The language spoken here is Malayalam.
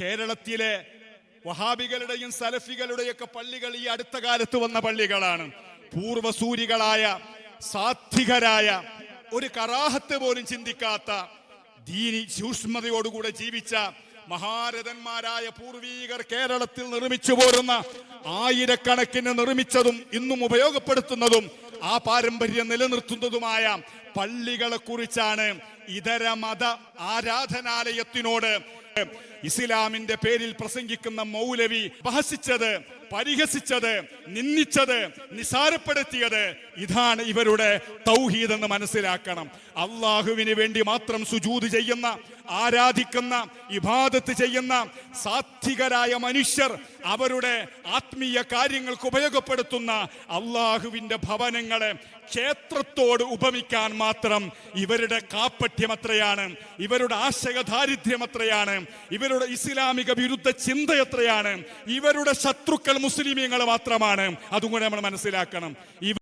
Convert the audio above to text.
കേരളത്തിലെ വഹാബികളുടെയും സലഫികളുടെയൊക്കെ പള്ളികൾ ഈ അടുത്ത കാലത്ത് വന്ന പള്ളികളാണ്. പൂർവസൂരികളായ സാത്വികരായ ഒരു കറാഹത്ത് പോലും ചിന്തിക്കാത്ത ദീനി സൂക്ഷ്മതയോടുകൂടെ ജീവിച്ച മഹാരഥന്മാരായ പൂർവീകർ കേരളത്തിൽ നിർമ്മിച്ചു പോരുന്ന ആയിരക്കണക്കിന് നിർമ്മിച്ചതും ഇന്നും ഉപയോഗപ്പെടുത്തുന്നതും ആ പാരമ്പര്യം നിലനിർത്തുന്നതുമായ പള്ളികളെ കുറിച്ചാണ് ഇതര മത ആരാധനാലയത്തിനോട് ഇസ്ലാമിന്റെ പേരിൽ പ്രസംഗിക്കുന്ന മൗലവി ബഹസിച്ചത് പരിഹസിച്ചത് നിന്ദിച്ചത് നിസാരപ്പെടുത്തിയത് ഇതാണ് ഇവരുടെ തൗഹീദ് എന്ന് മനസ്സിലാക്കണം. അള്ളാഹുവിന് വേണ്ടി മാത്രം സുജൂത് ചെയ്യുന്ന ആരാധിക്കുന്ന ഇബാദത്ത് ചെയ്യുന്ന സാത്വികരായ മനുഷ്യർ അവരുടെ ആത്മീയ കാര്യങ്ങൾക്ക് ഉപയോഗപ്പെടുത്തുന്ന അള്ളാഹുവിന്റെ ഭവനങ്ങളെ ക്ഷേത്രത്തോട് ഉപമിക്കാൻ മാത്രം ഇവരുടെ കാപ്പട്യം എത്രയാണ് ഇവരുടെ ആശയദാരിദ്ര്യം എത്രയാണ് ഇവരുടെ ഇസ്ലാമിക വിരുദ്ധ ചിന്ത എത്രയാണ് ഇവരുടെ ശത്രുക്കൾ മുസ്ലിമീങ്ങൾ മാത്രമാണ്. അതും കൂടെ നമ്മൾ മനസ്സിലാക്കണം.